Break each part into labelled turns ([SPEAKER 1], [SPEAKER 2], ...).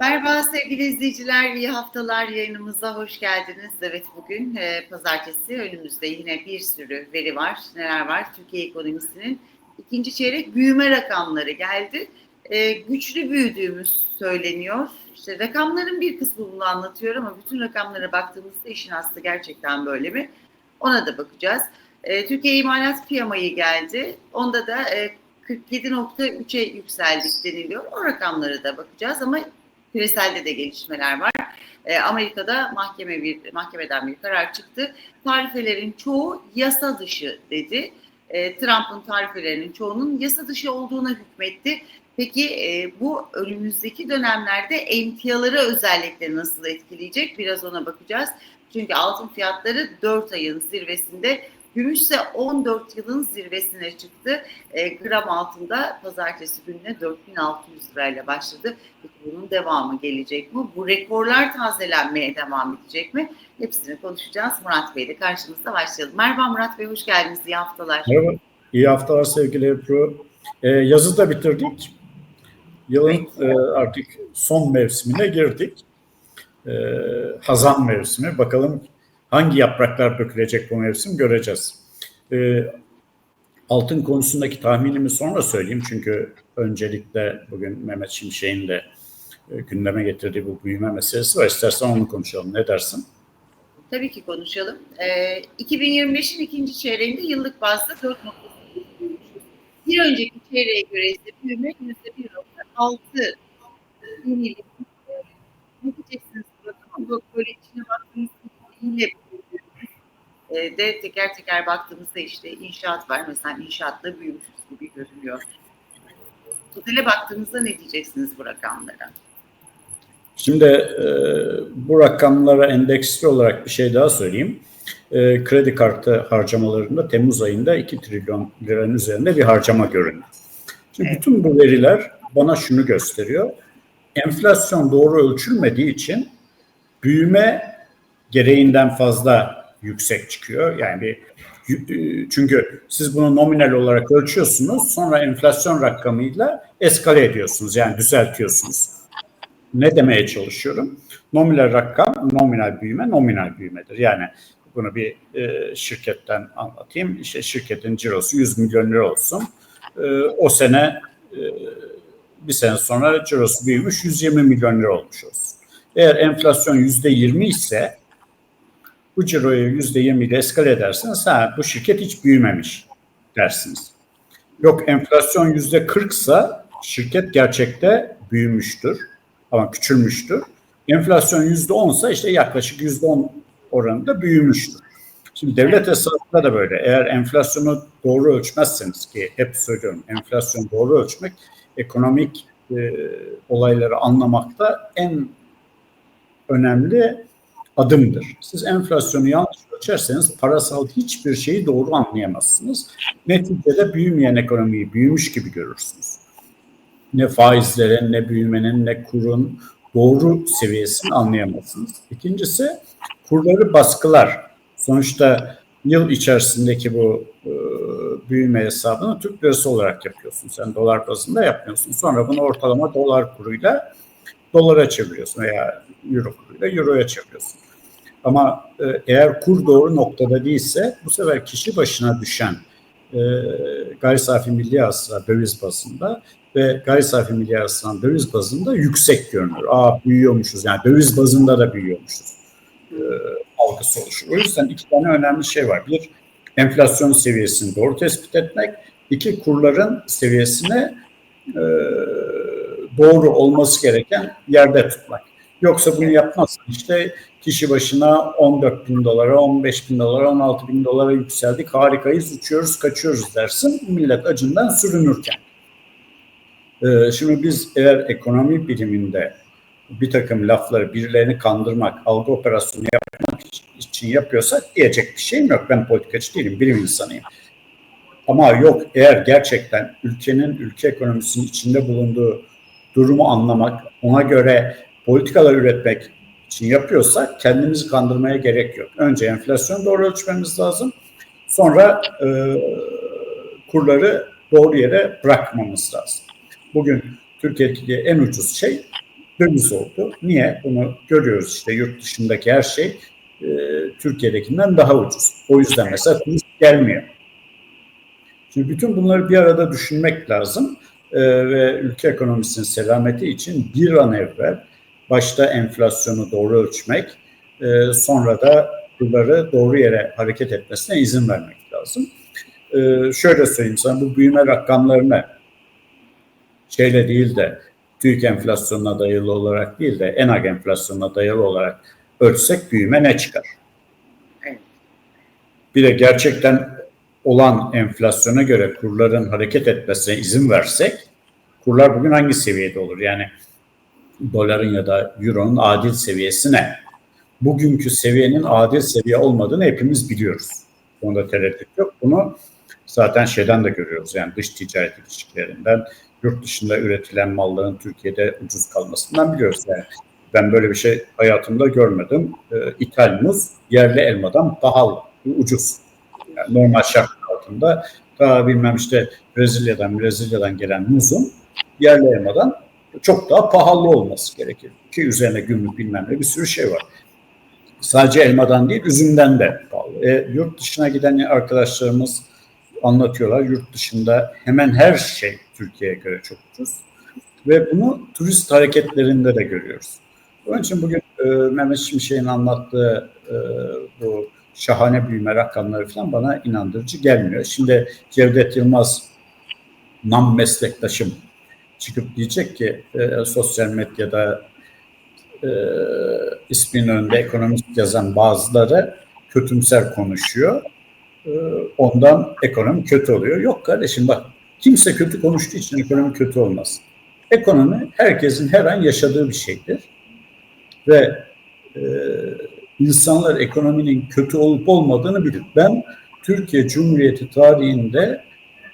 [SPEAKER 1] Merhaba sevgili izleyiciler, iyi haftalar yayınımıza hoş geldiniz. Evet bugün e, pazartesi önümüzde yine bir sürü veri var. Neler var? Türkiye ekonomisinin ikinci çeyrek büyüme rakamları geldi. E, güçlü büyüdüğümüz söyleniyor. İşte rakamların bir kısmı bunu anlatıyor ama bütün rakamlara baktığımızda işin aslı gerçekten böyle mi? Ona da bakacağız. E, Türkiye İmalat Piyamayı geldi. Onda da e, 47.3'e yükseldik deniliyor. O rakamlara da bakacağız ama küreselde de gelişmeler var. E, Amerika'da mahkeme bir mahkemeden bir karar çıktı. Tarifelerin çoğu yasa dışı dedi. E, Trump'ın tarifelerinin çoğunun yasa dışı olduğuna hükmetti. Peki e, bu önümüzdeki dönemlerde emtiaları özellikle nasıl etkileyecek? Biraz ona bakacağız. Çünkü altın fiyatları 4 ayın zirvesinde Gümüş ise 14 yılın zirvesine çıktı. E, gram altında pazartesi gününe 4600 lirayla başladı. Peki bunun devamı gelecek mi? Bu rekorlar tazelenmeye devam edecek mi? Hepsini konuşacağız. Murat Bey de karşımızda başlayalım. Merhaba Murat Bey, hoş geldiniz. İyi haftalar.
[SPEAKER 2] Merhaba, iyi haftalar sevgili Ebru. Ee, yazı da bitirdik. Yılın e, artık son mevsimine girdik. E, hazan mevsimi. Bakalım hangi yapraklar dökülecek bu mevsim göreceğiz. E, altın konusundaki tahminimi sonra söyleyeyim. Çünkü öncelikle bugün Mehmet Şimşek'in de e, gündeme getirdiği bu büyüme meselesi var. İstersen onu konuşalım. Ne dersin?
[SPEAKER 1] Tabii ki konuşalım. Ee, 2025'in ikinci çeyreğinde yıllık bazda 4.8 büyümüşüz. Bir önceki çeyreğe göre ise büyüme %1.6 yenilik. Ne diyeceksiniz burada? Böyle içine baktığınızda yine e, de teker teker baktığımızda işte inşaat var. Mesela inşaatla büyümüşüz gibi görünüyor. Totale baktığımızda ne diyeceksiniz bu rakamlara?
[SPEAKER 2] Şimdi e, bu rakamlara endeksli olarak bir şey daha söyleyeyim. E, kredi kartı harcamalarında Temmuz ayında 2 trilyon liranın üzerinde bir harcama göründü. Şimdi evet. bütün bu veriler bana şunu gösteriyor. Enflasyon doğru ölçülmediği için büyüme gereğinden fazla yüksek çıkıyor. Yani bir çünkü siz bunu nominal olarak ölçüyorsunuz, sonra enflasyon rakamıyla eskale ediyorsunuz, yani düzeltiyorsunuz. Ne demeye çalışıyorum? Nominal rakam, nominal büyüme, nominal büyümedir. Yani bunu bir e, şirketten anlatayım. İşte şirketin cirosu 100 milyon lira olsun. E, o sene e, bir sene sonra cirosu büyümüş 120 milyon lira olmuş olsun. Eğer enflasyon yüzde 20 ise bu ciroyu yüzde 20 ile eskale ederseniz ha bu şirket hiç büyümemiş dersiniz. Yok enflasyon yüzde 40 ise şirket gerçekte büyümüştür ama küçülmüştür. Enflasyon yüzde 10 ise işte yaklaşık yüzde 10 oranında büyümüştür. Şimdi devlet hesabında da böyle. Eğer enflasyonu doğru ölçmezseniz ki hep söylüyorum enflasyon doğru ölçmek ekonomik e, olayları anlamakta en önemli adımdır. Siz enflasyonu yanlış ölçerseniz parasal hiçbir şeyi doğru anlayamazsınız. Neticede büyümeyen ekonomiyi büyümüş gibi görürsünüz. Ne faizlerin, ne büyümenin, ne kurun doğru seviyesini anlayamazsınız. İkincisi kurları baskılar. Sonuçta yıl içerisindeki bu e, büyüme hesabını Türk lirası olarak yapıyorsun. Sen dolar bazında yapmıyorsun. Sonra bunu ortalama dolar kuruyla dolara çeviriyorsun veya euro kuruyla euroya çeviriyorsun. Ama e, eğer kur doğru noktada değilse bu sefer kişi başına düşen e, gayri safi milli hasıla döviz bazında ve gayri safi milli hasılanın döviz bazında yüksek görünür. Aa büyüyormuşuz yani döviz bazında da büyüyormuşuz e, algısı oluşur. O yüzden iki tane önemli şey var. Bir, enflasyon seviyesini doğru tespit etmek. İki, kurların seviyesini e, doğru olması gereken yerde tutmak. Yoksa bunu yapmazsan işte kişi başına 14 bin dolara, 15 bin dolara, 16 bin dolara yükseldik, harikayız, uçuyoruz, kaçıyoruz dersin millet acından sürünürken. Ee, şimdi biz eğer ekonomi biliminde bir takım lafları birilerini kandırmak, algı operasyonu yapmak için yapıyorsak diyecek bir şeyim yok. Ben politikacı değilim, bilim insanıyım. Ama yok eğer gerçekten ülkenin, ülke ekonomisinin içinde bulunduğu durumu anlamak, ona göre politikalar üretmek için yapıyorsak kendimizi kandırmaya gerek yok. Önce enflasyon doğru ölçmemiz lazım. Sonra e, kurları doğru yere bırakmamız lazım. Bugün Türkiye'deki en ucuz şey döviz oldu. Niye? Bunu görüyoruz işte yurt dışındaki her şey e, Türkiye'dekinden daha ucuz. O yüzden mesela turist gelmiyor. Şimdi bütün bunları bir arada düşünmek lazım e, ve ülke ekonomisinin selameti için bir an evvel başta enflasyonu doğru ölçmek, e, sonra da kurları doğru yere hareket etmesine izin vermek lazım. E, şöyle söyleyeyim sana bu büyüme rakamlarını şeyle değil de TÜİK enflasyonuna dayalı olarak değil de ENAG enflasyonuna dayalı olarak ölçsek büyüme ne çıkar? Bir de gerçekten olan enflasyona göre kurların hareket etmesine izin versek kurlar bugün hangi seviyede olur? Yani doların ya da euronun adil seviyesi ne? Bugünkü seviyenin adil seviye olmadığını hepimiz biliyoruz. Bunda tereddüt yok. Bunu zaten şeyden de görüyoruz. Yani dış ticaret ilişkilerinden, yurt dışında üretilen malların Türkiye'de ucuz kalmasından biliyoruz. Yani ben böyle bir şey hayatımda görmedim. E, İthal muz yerli elmadan pahalı, ucuz. Yani normal şartlar altında daha bilmem işte Brezilya'dan Brezilya'dan gelen muzun yerli elmadan çok daha pahalı olması gerekir. Ki üzerine gümrük bilmem ne bir sürü şey var. Sadece elmadan değil üzümden de pahalı. E, yurt dışına giden arkadaşlarımız anlatıyorlar. Yurt dışında hemen her şey Türkiye'ye göre çok ucuz. Ve bunu turist hareketlerinde de görüyoruz. Onun için bugün e, Mehmet Şimşek'in anlattığı e, bu şahane büyüme rakamları falan bana inandırıcı gelmiyor. Şimdi Cevdet Yılmaz nam meslektaşım çıkıp diyecek ki e, sosyal medyada e, isminin önünde ekonomist yazan bazıları kötümser konuşuyor. E, ondan ekonomi kötü oluyor. Yok kardeşim bak kimse kötü konuştuğu için ekonomi kötü olmaz. Ekonomi herkesin her an yaşadığı bir şeydir. Ve e, insanlar ekonominin kötü olup olmadığını bilir. Ben Türkiye Cumhuriyeti tarihinde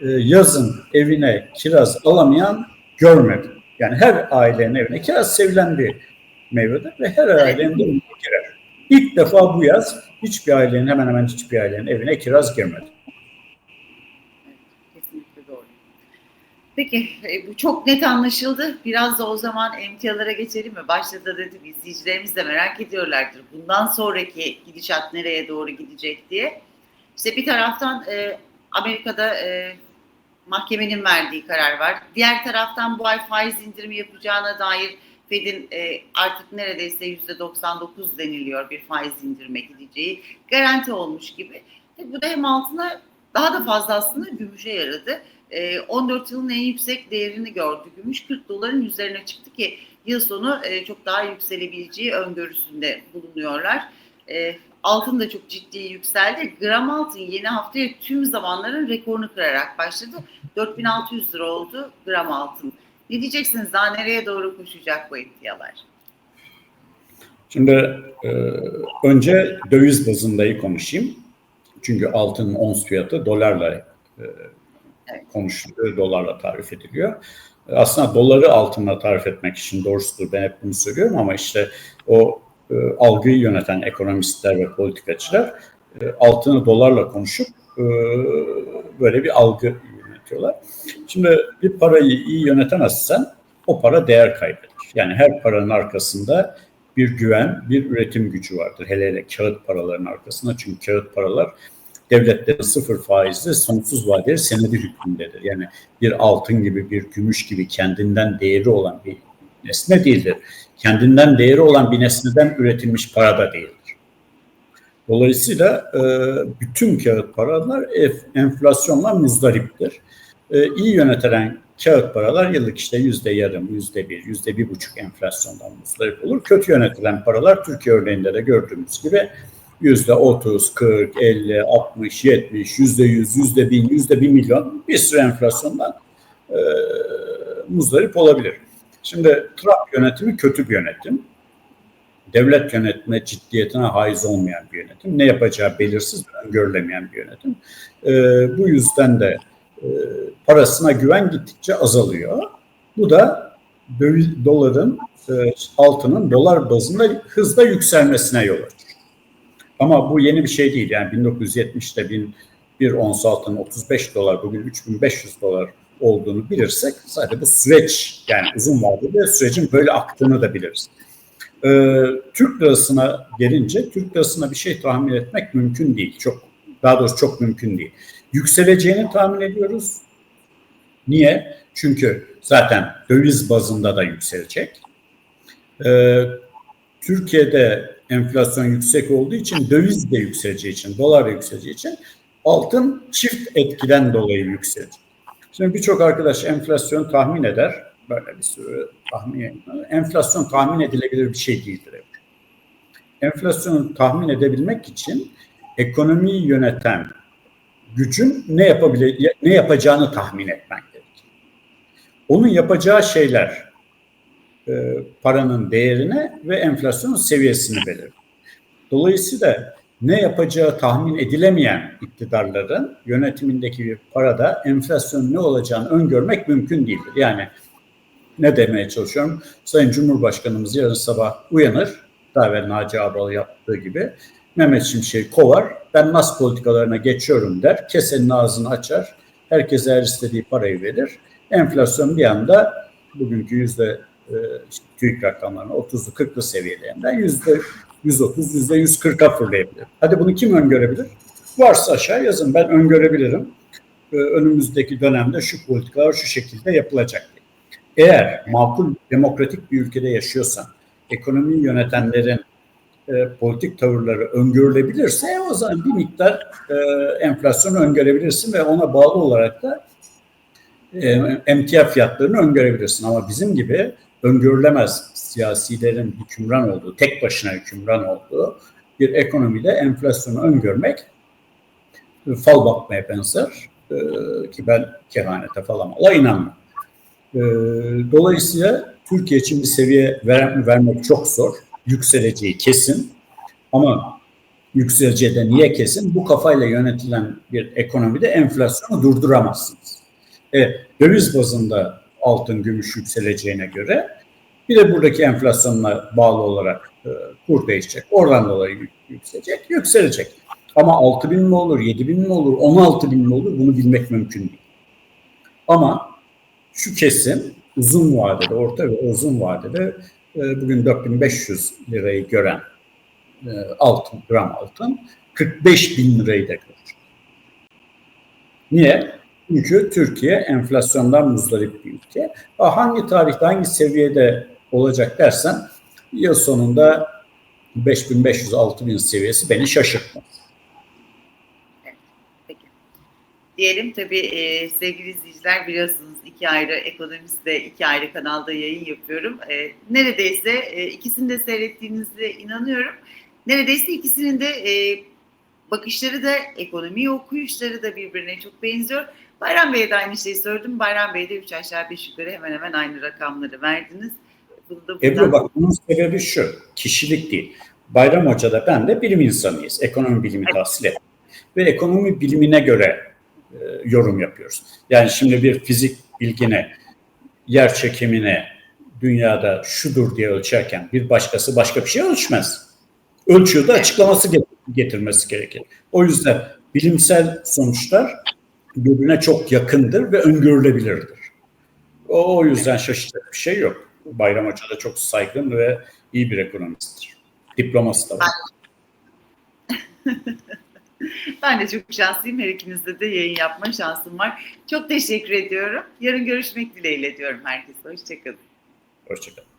[SPEAKER 2] e, yazın evine kiraz alamayan görmedim. Yani her ailenin evine kiraz sevilen bir meyvedir ve her ailenin de girer. İlk defa bu yaz hiçbir ailenin hemen hemen hiçbir ailenin evine kiraz girmedi.
[SPEAKER 1] Peki e, bu çok net anlaşıldı. Biraz da o zaman emtialara geçelim mi? Başta da dedim izleyicilerimiz de merak ediyorlardır. Bundan sonraki gidişat nereye doğru gidecek diye. İşte bir taraftan e, Amerika'da e, mahkemenin verdiği karar var. Diğer taraftan bu ay faiz indirimi yapacağına dair Fed'in e, artık neredeyse yüzde 99 deniliyor bir faiz indirime gideceği garanti olmuş gibi. E, bu da hem altına daha da fazla aslında gümüşe yaradı. E, 14 yılın en yüksek değerini gördü gümüş 40 doların üzerine çıktı ki yıl sonu e, çok daha yükselebileceği öngörüsünde bulunuyorlar. E, altın da çok ciddi yükseldi. Gram altın yeni haftaya tüm zamanların rekorunu kırarak başladı. 4600 lira oldu gram altın. Ne diyeceksiniz? Daha nereye doğru koşacak bu emtialar?
[SPEAKER 2] Şimdi e, önce döviz bazındayı konuşayım. Çünkü altının ons fiyatı dolarla e, konuşuluyor, dolarla tarif ediliyor. Aslında doları altınla tarif etmek için doğrusudur. Ben hep bunu söylüyorum ama işte o e, algıyı yöneten ekonomistler ve politikacılar e, altını dolarla konuşup e, böyle bir algı yönetiyorlar. Şimdi bir parayı iyi yönetemezsen o para değer kaybeder. Yani her paranın arkasında bir güven, bir üretim gücü vardır. Hele hele kağıt paraların arkasında. Çünkü kağıt paralar devletlerin sıfır faizli sonsuz vadeli senedi hükmündedir. Yani bir altın gibi, bir gümüş gibi kendinden değeri olan bir nesne değildir. Kendinden değeri olan bir nesneden üretilmiş para da değildir. Dolayısıyla e, bütün kağıt paralar enflasyonla muzdariptir. E, iyi yönetilen kağıt paralar yıllık işte yüzde yarım, yüzde bir, yüzde bir buçuk enflasyondan muzdarip olur. Kötü yönetilen paralar Türkiye örneğinde de gördüğümüz gibi yüzde otuz, kırk, elli, altmış, yetmiş, yüzde yüz, yüzde bin, yüzde bir milyon bir sürü enflasyondan e, muzdarip olabilir. Şimdi Trump yönetimi kötü bir yönetim. Devlet yönetme ciddiyetine haiz olmayan bir yönetim. Ne yapacağı belirsiz öngörülemeyen bir yönetim. E, bu yüzden de e, parasına güven gittikçe azalıyor. Bu da doların, e, altının dolar bazında hızla yükselmesine yol açıyor. Ama bu yeni bir şey değil. Yani 1970'te bin, bir ons altın 35 dolar, bugün 3500 dolar olduğunu bilirsek zaten bu süreç yani uzun vadede sürecin böyle aktığını da biliriz. Ee, Türk lirasına gelince Türk lirasına bir şey tahmin etmek mümkün değil. Çok daha doğrusu çok mümkün değil. Yükseleceğini tahmin ediyoruz. Niye? Çünkü zaten döviz bazında da yükselecek. Ee, Türkiye'de enflasyon yüksek olduğu için döviz de yükseleceği için, dolar da yükseleceği için altın çift etkiden dolayı yükselecek. Şimdi birçok arkadaş enflasyon tahmin eder. Böyle bir sürü tahmin Enflasyon tahmin edilebilir bir şey değildir. Enflasyonu tahmin edebilmek için ekonomiyi yöneten gücün ne yapabile ne yapacağını tahmin etmen gerekir. Onun yapacağı şeyler e, paranın değerine ve enflasyonun seviyesini belirler. Dolayısıyla ne yapacağı tahmin edilemeyen iktidarların yönetimindeki bir parada enflasyonun ne olacağını öngörmek mümkün değildir. Yani ne demeye çalışıyorum? Sayın Cumhurbaşkanımız yarın sabah uyanır, daha evvel Naci Ağbal yaptığı gibi Mehmet Şimşek'i kovar, ben nas politikalarına geçiyorum der, kesenin ağzını açar, herkese her istediği parayı verir. Enflasyon bir anda bugünkü yüzde e, TÜİK rakamlarına 30'lu 40'lı seviyelerinden yüzde 130, yüzde 140'a fırlayabilir. Hadi bunu kim öngörebilir? Varsa aşağı yazın ben öngörebilirim. Ee, önümüzdeki dönemde şu politikalar şu şekilde yapılacak. Eğer makul demokratik bir ülkede yaşıyorsan, ekonomiyi yönetenlerin e, politik tavırları öngörülebilirse o zaman bir miktar e, enflasyonu öngörebilirsin ve ona bağlı olarak da e, emtia fiyatlarını öngörebilirsin. Ama bizim gibi öngörülemez siyasilerin hükümran olduğu, tek başına hükümran olduğu bir ekonomide enflasyonu öngörmek e, fal bakmaya benzer e, ki ben kehanete falan ala inanmam. E, dolayısıyla Türkiye için bir seviye ver, vermek çok zor. Yükseleceği kesin ama yükseleceği de niye kesin? Bu kafayla yönetilen bir ekonomide enflasyonu durduramazsınız. E, döviz bazında altın, gümüş yükseleceğine göre bir de buradaki enflasyonla bağlı olarak e, kur değişecek. Oradan dolayı yükselecek, yükselecek. Ama 6 bin mi olur, 7 bin mi olur, 16 bin mi olur bunu bilmek mümkün değil. Ama şu kesin uzun vadede, orta ve uzun vadede e, bugün 4500 lirayı gören e, altın, gram altın 45 bin lirayı da görecek. Niye? Çünkü Türkiye enflasyondan muzdarip bir ülke. Hangi tarihte, hangi seviyede olacak dersen yıl sonunda 5500-6000 seviyesi beni şaşırtmaz.
[SPEAKER 1] Diyelim tabii e, sevgili izleyiciler biliyorsunuz iki ayrı ekonomistte iki ayrı kanalda yayın yapıyorum. E, neredeyse e, ikisini de seyrettiğinize inanıyorum. Neredeyse ikisinin de e, bakışları da ekonomi okuyuşları da birbirine çok benziyor. Bayram Bey'e de aynı şeyi sordum. Bayram Bey de 3 aşağı 5 yukarı hemen hemen aynı rakamları verdiniz.
[SPEAKER 2] Bunu. Ebru bak bunun sebebi şu. Kişilik değil. Bayram Hoca da ben de bilim insanıyız. Ekonomi bilimi evet. tahsil ettik. Ve ekonomi bilimine göre e, yorum yapıyoruz. Yani şimdi bir fizik bilgine, yer çekimine dünyada şudur diye ölçerken bir başkası başka bir şey ölçmez. Ölçüyor da açıklaması getirmesi gerekir. O yüzden bilimsel sonuçlar birbirine çok yakındır ve öngörülebilirdir. O yüzden şaşıracak bir şey yok. Bayram Hoca da çok saygın ve iyi bir ekonomisttir. Diploması da var.
[SPEAKER 1] ben de çok şanslıyım. Her ikinizde de yayın yapma şansım var. Çok teşekkür ediyorum. Yarın görüşmek dileğiyle diyorum herkese. Hoşçakalın.
[SPEAKER 2] Hoşçakalın.